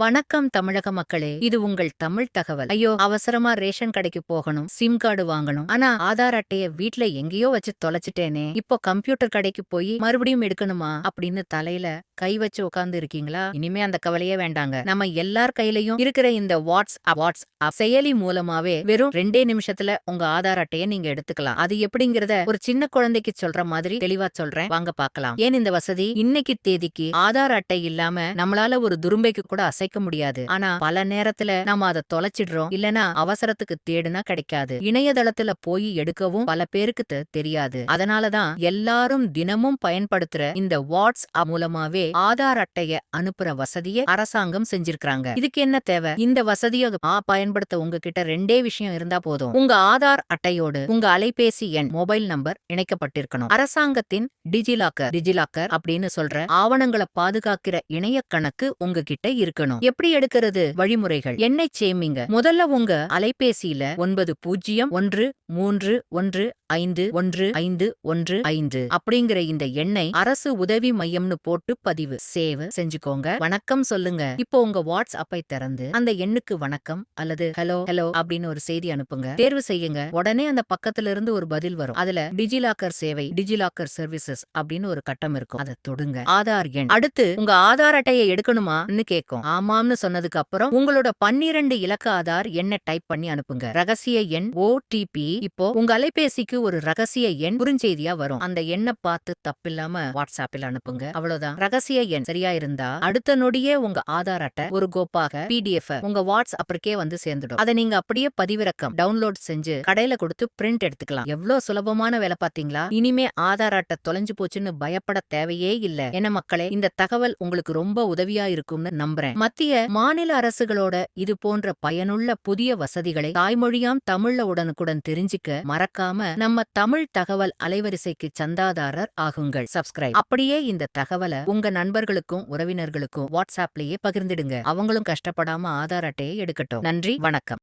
வணக்கம் தமிழக மக்களே இது உங்கள் தமிழ் தகவல். ஐயோ அவசரமா ரேஷன் கடைக்கு போகணும் சிம் கார்டு வாங்கணும். ஆனா ஆதார் அட்டைய வீட்ல எங்கேயோ வச்சு தொலைச்சிட்டேனே. இப்போ கம்ப்யூட்டர் கடைக்கு போய் மறுபடியும் எடுக்கணுமா? அப்படின்னு தலையில கை வச்சு உட்கார்ந்து இருக்கீங்களா? இனிமே அந்த கவலையே வேண்டாங்க. நம்ம எல்லார் கையிலயும் இருக்கிற இந்த வாட்ஸ் வாட்ஸ் செயலி மூலமாவே வெறும் ரெண்டே நிமிஷத்துல உங்க ஆதார் அட்டைய நீங்க எடுத்துக்கலாம். அது எப்படிங்கறத ஒரு சின்ன குழந்தைக்கு சொல்ற மாதிரி தெளிவா சொல்றேன். வாங்க பாக்கலாம் ஏன் இந்த வசதி? இன்னைக்கு தேதிக்கு ஆதார் அட்டை இல்லாம நம்மளால ஒரு துரும்பைக்கு கூட கிடைக்க முடியாது. ஆனா பல நேரத்துல நாம அதை தொலைச்சிடுறோம். இல்லனா அவசரத்துக்கு தேடுனா கிடைக்காது. இணையதளத்துல போய் எடுக்கவும் பல பேருக்கு தெரியாது. அதனாலதான் எல்லாரும் தினமும் பயன்படுத்துற இந்த வாட்ஸ் மூலமாவே ஆதார் அட்டைய அனுப்புற வசதியை அரசாங்கம் செஞ்சிருக்காங்க இதுக்கு என்ன தேவை? இந்த வசதியை பயன்படுத்த உங்ககிட்ட ரெண்டே விஷயம் இருந்தா போதும். உங்க ஆதார் அட்டையோடு உங்க அலைபேசி எண் மொபைல் நம்பர் இணைக்கப்பட்டிருக்கணும். அரசாங்கத்தின் டிஜிலாக்கர் டிஜிலாக்கர் அப்படின்னு சொல்ற ஆவணங்களை பாதுகாக்கிற இணைய கணக்கு உங்ககிட்ட இருக்கணும். எப்படி எடுக்கிறது? வழிமுறைகள். எண்ணெய் சேமிங்க. முதல்ல உங்க அலைபேசியில ஒன்பது பூஜ்ஜியம் ஒன்று மூன்று ஒன்று ஐந்து ஒன்று ஐந்து ஒன்று ஐந்து அப்படிங்கிற இந்த எண்ணை அரசு உதவி மையம்னு போட்டு பதிவு சேவ் செஞ்சுக்கோங்க. வணக்கம் சொல்லுங்க. இப்போ உங்க வாட்ஸ்அப்பை திறந்து அந்த எண்ணுக்கு வணக்கம் அல்லது ஹலோ ஹலோ அப்படின்னு ஒரு செய்தி அனுப்புங்க. தேர்வு செய்யுங்க. உடனே அந்த பக்கத்துல இருந்து ஒரு பதில் வரும். அதுல டிஜிலாக்கர் சேவை டிஜிலாக்கர் சர்வீசஸ் அப்படின்னு ஒரு கட்டம் இருக்கும். அதை தொடுங்க. ஆதார் எண். அடுத்து உங்க ஆதார் அட்டையை எடுக்கணுமான்னு கேட்கும். ஆமா. ஆமாம்னு சொன்னதுக்கு அப்புறம் உங்களோட பன்னிரண்டு இலக்க ஆதார் எண்ணை டைப் பண்ணி அனுப்புங்க. ரகசிய எண் ஓடிபி இப்போ உங்க அலைபேசிக்கு ஒரு ரகசிய எண் குறுஞ்செய்தியா வரும். அந்த எண்ணை பார்த்து தப்பில்லாம வாட்ஸ்அப்பில் அனுப்புங்க. அவ்வளவுதான். ரகசிய எண் சரியா இருந்தா அடுத்த நொடியே உங்க ஆதார் அட்டை ஒரு கோப்பாக பிடிஎஃப் உங்க வாட்ஸ்அப்பிற்கே வந்து சேர்ந்துடும். அதை நீங்க அப்படியே பதிவிறக்கம் டவுன்லோட் செஞ்சு கடையில கொடுத்து பிரிண்ட் எடுத்துக்கலாம். எவ்வளவு சுலபமான வேலை பாத்தீங்களா இனிமே ஆதார் அட்டை தொலைஞ்சு போச்சுன்னு பயப்பட தேவையே இல்ல. என மக்களே இந்த தகவல் உங்களுக்கு ரொம்ப உதவியா இருக்கும்னு நம்புறேன். மத்திய மாநில அரசுகளோட இது போன்ற பயனுள்ள புதிய வசதிகளை தாய்மொழியாம் தமிழ்ல உடனுக்குடன் தெரிஞ்சுக்க மறக்காம நம்ம தமிழ் தகவல் அலைவரிசைக்கு சந்தாதாரர் ஆகுங்கள். சப்ஸ்கிரைப் அப்படியே இந்த தகவலை உங்க நண்பர்களுக்கும் உறவினர்களுக்கும் வாட்ஸ்அப்லயே பகிர்ந்திடுங்க. அவங்களும் கஷ்டப்படாம ஆதார் அட்டையை எடுக்கட்டும். நன்றி. வணக்கம்.